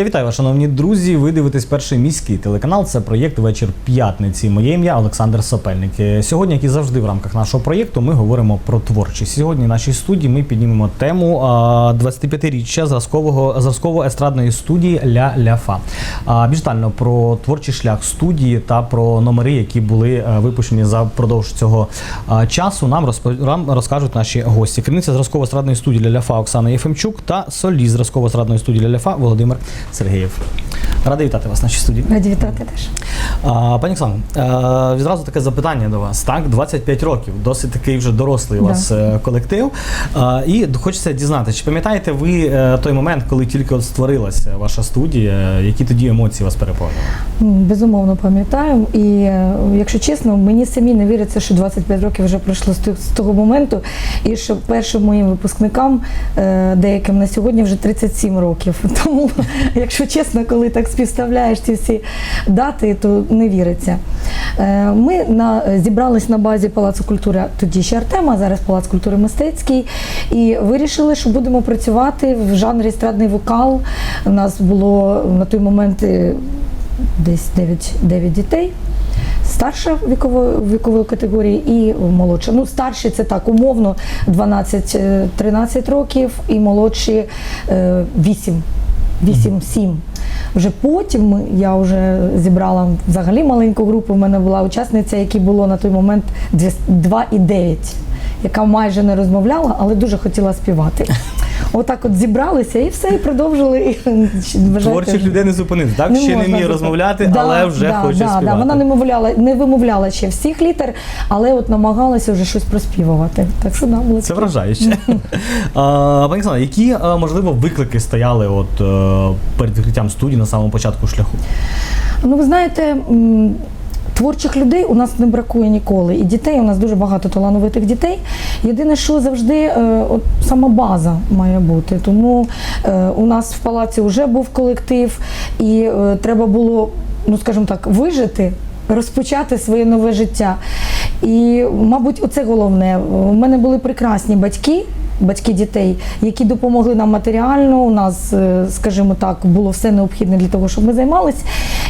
Я вітаю вас, шановні друзі. Ви дивитесь перший міський телеканал. Це проєкт Вечір п'ятниці. Моє ім'я Олександр Сопельник. Е, Сьогодні, як і завжди, в рамках нашого проєкту, ми говоримо про творчість. Сьогодні в нашій студії ми піднімемо тему а, 25-річчя зразкового зразково естрадної студії Ля Ляфа. Більш детально про творчий шлях студії та про номери, які були е, випущені за продовж цього часу. Нам розпо- нам розкажуть наші гості. Керівниця зразково естрадної студії Ля Ляфа Оксана Єфимчук та соліст зразково естрадної студії Ля Ляфа Володимир Сергієв. Радий вітати вас в нашій студії. Раді вітати теж. А, пані Оксано, е, відразу таке запитання до вас. Так, 25 років, досить такий вже дорослий у вас е, колектив. А, і хочеться дізнатися, чи пам'ятаєте ви е, той момент, коли тільки от створилася ваша студія, які тоді емоції вас переповнювали? М, Безумовно пам'ятаю. І якщо чесно, мені самі не віриться, що 25 років вже пройшло з того моменту, і що першим моїм випускникам, деяким на сьогодні вже 37 років. Тому, якщо чесно, коли так співставляєш ці всі дати, то не віриться. Е, Ми на, зібрались на базі Палацу культури тоді ще Артема, зараз Палац культури мистецький, і вирішили, що будемо працювати в жанрі естрадний вокал. У нас було на той момент е, десь 9, 9 дітей. Старша вікової вікової категорії і молодша. Ну, старші це так умовно 12-13 років, і молодші е, 8. 8-7. Вже потім я вже зібрала взагалі маленьку групу. У мене була учасниця, якій було на той момент 2,9, яка майже не розмовляла, але дуже хотіла співати. Отак от зібралися і все, і продовжили. І, Творчих людей не зупинити, так? не ще не вміє розмовляти, Да, але вже да, хоче да, співати. Да. Вона не вимовляла, не вимовляла ще всіх літер, але от намагалася вже щось проспівувати. Так що да, було Це вражаюче. Пані Оксана, які, можливо, виклики стояли от, е, перед відкриттям студії на самому початку шляху? Ну, ви знаєте, творчих людей у нас не бракує ніколи. І дітей у нас дуже багато талановитих дітей. Єдине, що завжди е, от, сама база має бути. Тому е, у нас в палаці вже був колектив, і е, треба було, ну скажімо так, вижити. Розпочати своє нове життя. І, мабуть, оце головне. У мене були прекрасні батьки, батьки дітей, які допомогли нам матеріально. У нас, е, скажімо так, було все необхідне для того, щоб ми займалися.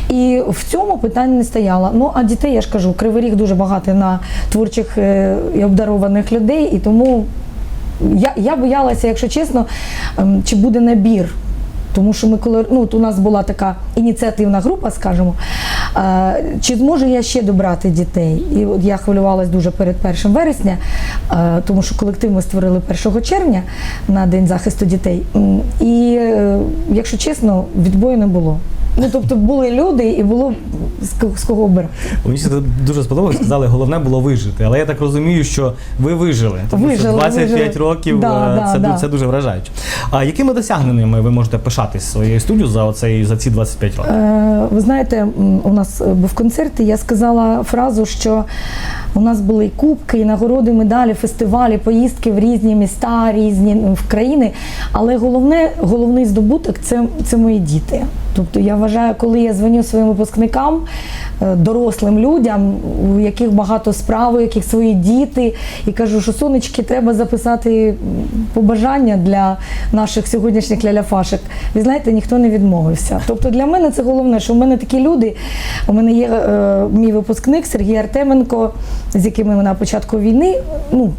І в цьому питання не стояло. Ну а дітей, я ж кажу, Кривий Ріг дуже багато на творчих е, і обдарованих людей, і тому я, я боялася, якщо чесно, ем, чи буде набір. Тому що ми коли ну, от у нас була така ініціативна група, скажімо, е, чи зможу я ще добрати дітей? І от я хвилювалася дуже перед 1 вересня, е, тому що колектив ми створили 1 червня на День захисту дітей. І, е, якщо чесно, відбою не було. Ну, тобто були люди і було з ко- з кого обирати. Мені це дуже сподобалось, сказали, головне було вижити. Але я так розумію, що ви вижили. Тому що Вижили, 25 вижили. років Да, е, да, це, да. це дуже вражаюче. А якими досягненнями ви можете пишатись своєю студією за, оцей, за ці 25 років? Е, Ви знаєте, у нас е, був концерт, і я сказала фразу, що у нас були і кубки, і нагороди, медалі, фестивалі, поїздки в різні міста, різні в країни. Але головне, головний здобуток це, це мої діти. Тобто я вважаю, коли я дзвоню своїм випускникам, е, дорослим людям, у яких багато справ, у яких свої діти, і кажу, що сонечки, треба записати побажання для наших сьогоднішніх ляляфашек. Ви знаєте, ніхто не відмовився. Тобто для мене це головне, що в мене такі люди. У мене є е, мій випускник Сергій Артеменко, з яким ми на початку війни. Ну,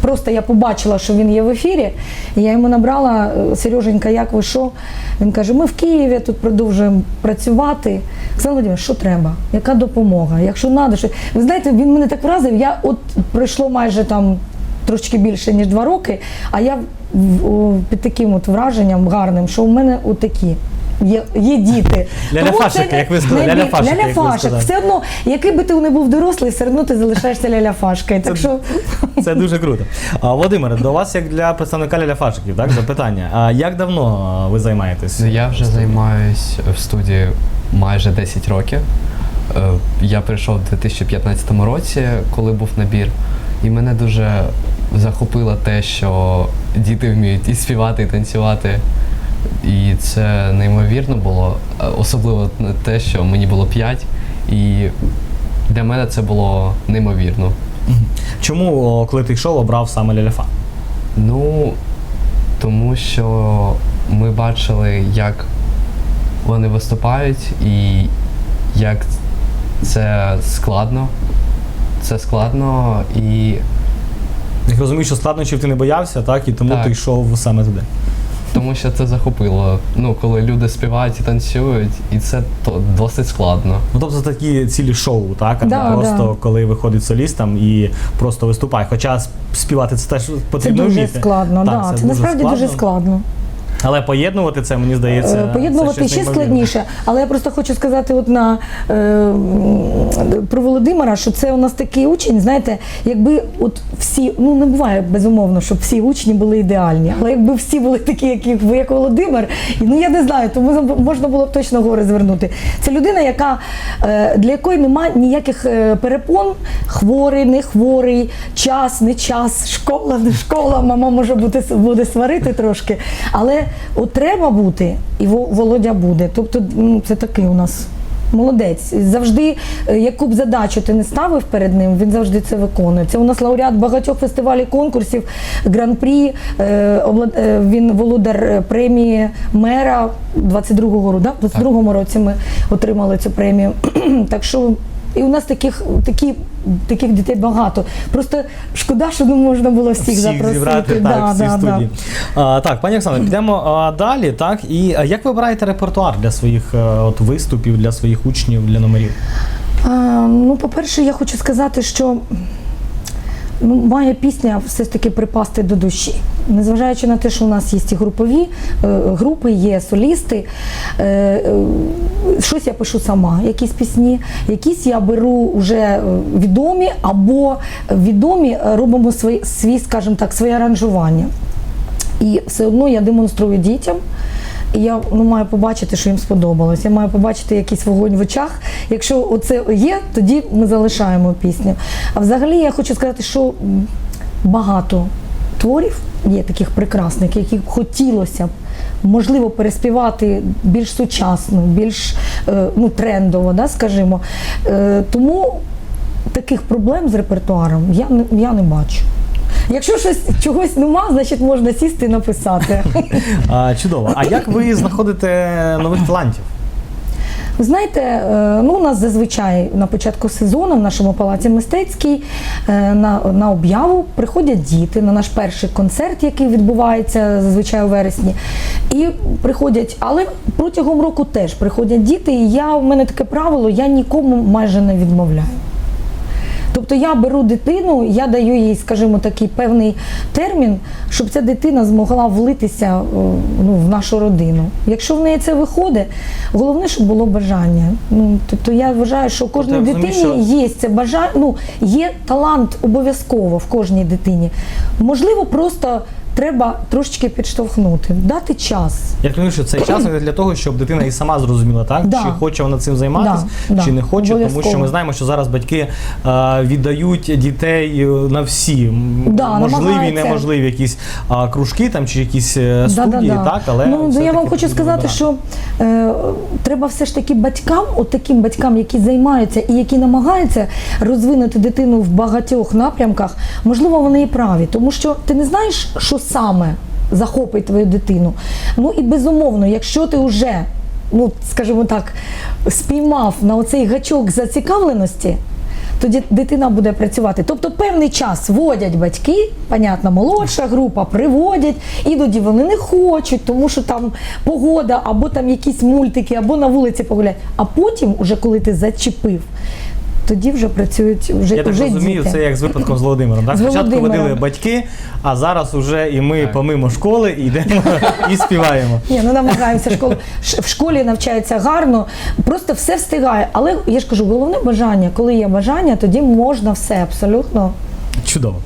Просто я побачила, що він є в ефірі, і я йому набрала е, Сереженька, як ви що? Він каже: ми в Києві тут продовжуємо працювати. Оксана Володимирівна, що треба? Яка допомога? Якщо треба, що ви знаєте, він мене так вразив. Я от пройшло майже там трошки більше ніж два роки, а я під таким от враженням гарним, що у мене отакі. Є, є діти. Ляля Тому Фашики, як ви сказали, ляля бі- як ви Ляля-фашик. сказали. Все одно, який би ти не був дорослий, все одно ти залишаєшся ляля-фашкою. Так що Це дуже круто. А, Володимире, до вас, як для представника ляляфашиків, так, запитання. А як давно а, ви займаєтесь? Ну, я вже займаюсь в студії майже 10 років. Е, Я прийшов у 2015 році, коли був набір, і мене дуже захопило те, що діти вміють і співати, і танцювати. І це неймовірно було, Е, особливо те, що мені було 5, і для мене це було неймовірно. Чому, коли ти йшов, обрав саме ляляфа? Ну, тому що ми бачили, як вони виступають, і як це складно. Це складно і Я розумію, що складнощів ти не боявся, так, і тому Так. ти йшов саме туди. Тому що це захопило. Ну, коли люди співають і танцюють, і це то досить складно. Ну, тобто це такі цілі шоу, так? А Да, не просто да. коли виходить соліст там і просто виступає. Хоча співати це теж Це потрібно дуже вміти. складно. Так, да. це Це, дуже насправді складно. дуже складно. Але поєднувати це, мені здається. Е, Поєднувати це ще складніше, але я просто хочу сказати от на, е, про Володимира, що це у нас такий учень, знаєте, якби от всі, ну не буває безумовно, щоб всі учні були ідеальні, але якби всі були такі, як, ви, як Володимир, і, ну я не знаю, тому можна було б точно гори звернути. Це людина, яка, е, для якої немає ніяких е, перепон, хворий, не хворий, час, не час, школа, не школа, мама може бути, буде сварити трошки. Але от треба бути, і Во- Володя буде. Тобто ну, це такий у нас. Молодець. Завжди, е, яку б задачу ти не ставив перед ним, він завжди це виконує. Це у нас лауреат багатьох фестивалів, конкурсів, гран-прі. е, е, Він володар премії мера 22-го року. Да? 22-му році ми отримали цю премію. так що і у нас таких, такі, таких дітей багато. Просто шкода, що не можна було всіх, всіх запросити. зібрати так, Да, всі да, да. студії. А, так, пані Оксано, підемо а, далі. Так, і а, як ви обираєте репертуар для своїх а, от, виступів, для своїх учнів, для номерів? А, ну, по-перше, я хочу сказати, що має пісня все ж таки припасти до душі. Незважаючи на те, що у нас є і групові е, групи, є солісти. Е, е, щось я пишу сама, якісь пісні, якісь я беру вже відомі або відомі робимо свій, свій скажімо так, своє аранжування. І все одно я демонструю дітям. І я ну, маю побачити, що їм сподобалось. Я маю побачити якийсь вогонь в очах. Якщо оце є, тоді ми залишаємо пісню. А взагалі я хочу сказати, що багато творів є таких прекрасних, які хотілося б. Можливо, переспівати більш сучасно, більш е, ну, трендово, да, скажімо. Е, тому таких проблем з репертуаром я я не бачу. Якщо щось чогось нема, значить можна сісти і написати. А, чудово. А як ви знаходите нових талантів? Ви знаєте, е, ну у нас зазвичай на початку сезону в нашому палаці мистецькій е, на, на об'яву приходять діти на наш перший концерт, який відбувається зазвичай у вересні. І приходять, але протягом року теж приходять діти. І я у мене таке правило, я нікому майже не відмовляю. Тобто я беру дитину, я даю їй, скажімо, такий певний термін, щоб ця дитина змогла влитися е, ну, в нашу родину. Якщо в неї це виходить, головне, щоб було бажання. Ну, тобто я вважаю, що у кожній Тобто розумію, дитині що- є це бажання, ну, є талант обов'язково в кожній дитині. Можливо, просто треба трошечки підштовхнути, дати час. Я розумію, що цей час для того, щоб дитина і сама зрозуміла, так? Да. чи хоче вона цим займатися, Да, да, чи не хоче, тому що ми знаємо, що зараз батьки е, віддають дітей е, на всі Да, можливі і неможливі якісь а, кружки там чи якісь е, студії, Да-да-да. так, але ну, я вам хочу сказати, що е, треба все ж таки батькам, от таким батькам, які займаються і які намагаються розвинути дитину в багатьох напрямках, можливо, вони і праві, тому що ти не знаєш, що саме захопить твою дитину. Ну і безумовно, якщо ти вже, ну скажімо так, спіймав на оцей гачок зацікавленості. Тоді дитина буде працювати. Тобто певний час водять батьки, понятно, молодша група приводять, іноді вони не хочуть, тому що там погода, або там якісь мультики, або на вулиці погулять. А потім, уже коли ти зачепив, тоді вже працюють вже, Я так вже розумію, діти. це як з випадком з Володимиром. Так? З Спочатку Володимиром. водили батьки, а зараз уже і ми Так. помимо школи і йдемо і співаємо. Ні, ну намагаємося школу. Ш- В школі навчається гарно, просто все встигає. Але я ж кажу, головне бажання. Коли є бажання, тоді можна все абсолютно. Чудово.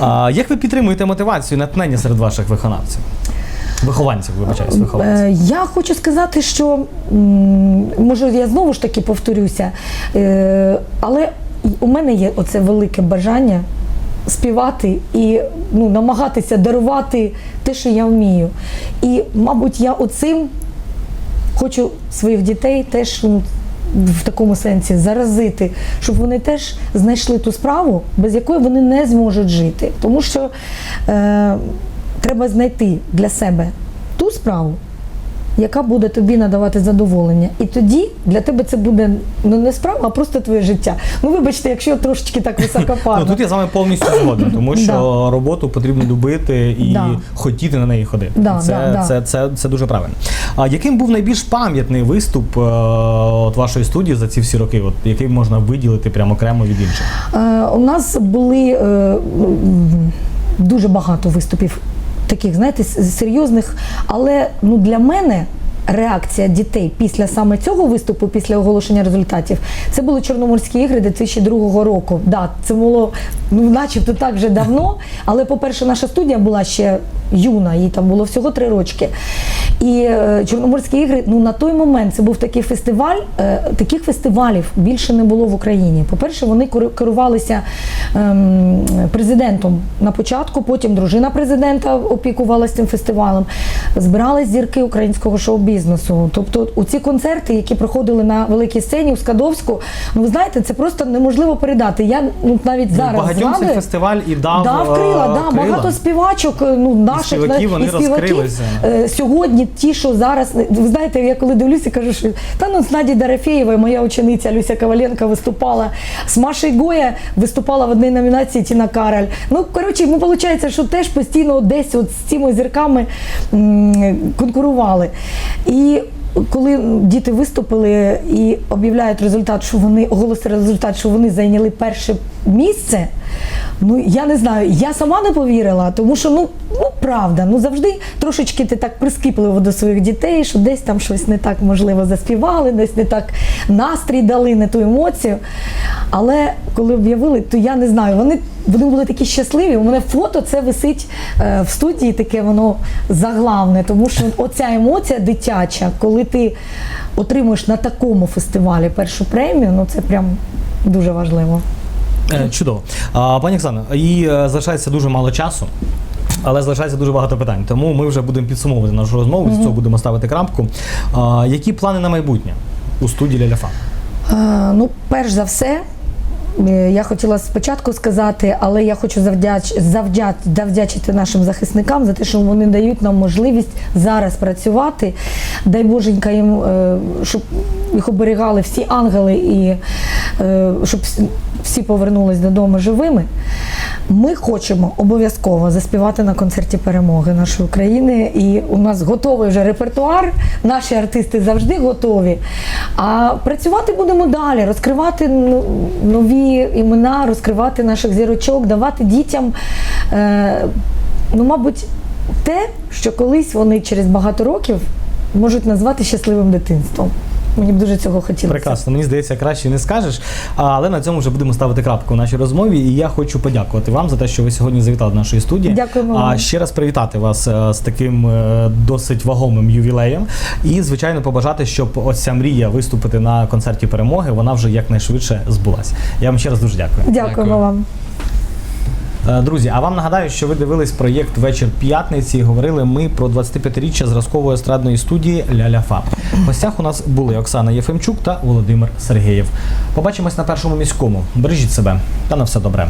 А, як ви підтримуєте мотивацію, натхнення серед ваших виконавців? Вихованців, вибачаюсь, вихованців. Е, Я хочу сказати, що м, може я знову ж таки повторюся, е, але у мене є оце велике бажання співати і ну, намагатися дарувати те, що я вмію. І, мабуть, я оцим хочу своїх дітей теж ну, в такому сенсі заразити, щоб вони теж знайшли ту справу, без якої вони не зможуть жити. Тому що е, треба знайти для себе ту справу, яка буде тобі надавати задоволення. І тоді для тебе це буде ну, не справа, а просто твоє життя. Ну, вибачте, якщо трошечки так Ну, тут я з вами повністю згоден, тому що роботу потрібно любити і хотіти на неї ходити. Це, да, да. Це, це, це дуже правильно. А яким був найбільш пам'ятний виступ е, от вашої студії за ці всі роки? От який можна виділити прямо окремо від інших? Е, у нас були е, дуже багато виступів, таких, знаєте, серйозних. Але ну, для мене реакція дітей після саме цього виступу, після оголошення результатів, це були Чорноморські ігри 2002 року. Да, це було ну, начебто так вже давно. Але, по-перше, наша студія була ще юна, їй там було всього три рочки. І е, Чорноморські ігри, ну на той момент це був такий фестиваль. Е, таких фестивалів більше не було в Україні. По-перше, вони керувалися президентом на початку, потім дружина президента опікувалася цим фестивалем. Збирались зірки українського шоу-бізнесу. Тобто, у ці концерти, які проходили на великій сцені у Скадовську, ну ви знаєте, це просто неможливо передати. Я ну навіть зараз Багатьом цей фестиваль і дав, Дав е, крила, да, крила. багато співачок, е, ну наших співаків, вони і співаків, е, сьогодні. Ті, що зараз ви знаєте, я коли дивлюся, кажу, що та ну з Наді Дарафєєвою, моя учениця Люся Коваленко виступала з Машею Гоя, виступала в одній номінації Тіна Кароль. Ну коротше, ну виходить, що теж постійно десь от з цими зірками конкурували. І коли діти виступили і об'являють результат, що вони оголосили результат, що вони зайняли перше місце. Ну я не знаю, я сама не повірила, тому що ну, ну правда, ну завжди трошечки ти так прискіпливо до своїх дітей, що десь там щось не так можливо заспівали, десь не так настрій дали, не ту емоцію. Але коли об'явили, то я не знаю, вони, вони були такі щасливі. У мене фото це висить е, в студії, таке воно заглавне, тому що оця емоція дитяча, коли ти отримуєш на такому фестивалі першу премію, ну це прям дуже важливо. Е, Чудово. А, пані Оксано, і е, залишається дуже мало часу. Але залишається дуже багато питань, тому ми вже будемо підсумовувати нашу розмову. З цього будемо ставити крапку. А, які плани на майбутнє у студії Ляляфа? Е, Ну, перш за все, я хотіла спочатку сказати, але я хочу завдяч, завдяч, завдячити нашим захисникам за те, що вони дають нам можливість зараз працювати. Дай Боженька їм, е, щоб їх оберігали всі ангели і е, щоб всі- повернулись додому живими. Ми хочемо обов'язково заспівати на концерті перемоги нашої України. І у нас готовий вже репертуар. Наші артисти завжди готові. А працювати будемо далі, розкривати нові імена, розкривати наших зірочок, давати дітям, е, ну, мабуть, те, що колись вони через багато років можуть назвати щасливим дитинством. Мені б дуже цього хотілося. Прекрасно, мені здається, краще не скажеш. Але на цьому вже будемо ставити крапку в нашій розмові. І я хочу подякувати вам за те, що ви сьогодні завітали до нашої студії. Дякуємо А ще раз привітати вас е, з таким е, досить вагомим ювілеєм. І, звичайно, побажати, щоб ось ця мрія виступити на концерті перемоги, вона вже якнайшвидше збулась. Я вам ще раз дуже дякую. Дякуємо Дякую. вам. Е, Друзі, а вам нагадаю, що ви дивились проєкт Вечір п'ятниці. Говорили ми про 25-річчя зразкової естрадної студії Ляля Фаб. В гостях у нас були Оксана Єфимчук та Володимир Сергеєв. Побачимось на першому міському. Бережіть себе та на все добре.